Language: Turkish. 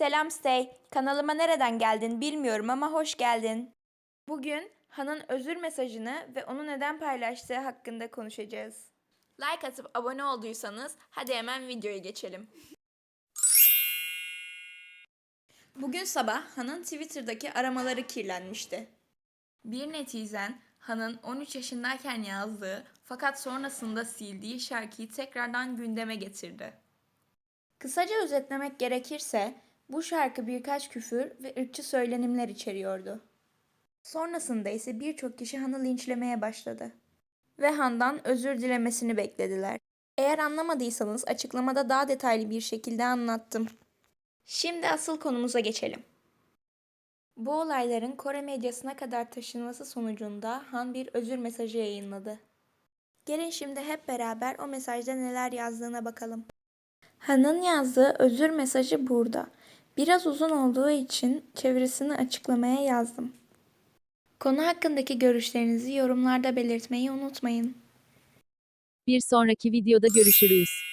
Selam Stay. Kanalıma nereden geldin bilmiyorum ama hoş geldin. Bugün Han'ın özür mesajını ve onu neden paylaştığı hakkında konuşacağız. Like atıp abone olduysanız hadi hemen videoya geçelim. Bugün sabah Han'ın Twitter'daki aramaları kirlenmişti. Bir netizen Han'ın 13 yaşındayken yazdığı fakat sonrasında sildiği şarkıyı tekrardan gündeme getirdi. Kısaca özetlemek gerekirse bu şarkı birkaç küfür ve ırkçı söylenimler içeriyordu. Sonrasında ise birçok kişi Han'ı linçlemeye başladı. Ve Han'dan özür dilemesini beklediler. Eğer anlamadıysanız açıklamada daha detaylı bir şekilde anlattım. Şimdi asıl konumuza geçelim. Bu olayların Kore medyasına kadar taşınması sonucunda Han bir özür mesajı yayınladı. Gelin şimdi hep beraber o mesajda neler yazdığına bakalım. Han'ın yazdığı özür mesajı burada. Biraz uzun olduğu için çevirisini açıklamaya yazdım. Konu hakkındaki görüşlerinizi yorumlarda belirtmeyi unutmayın. Bir sonraki videoda görüşürüz.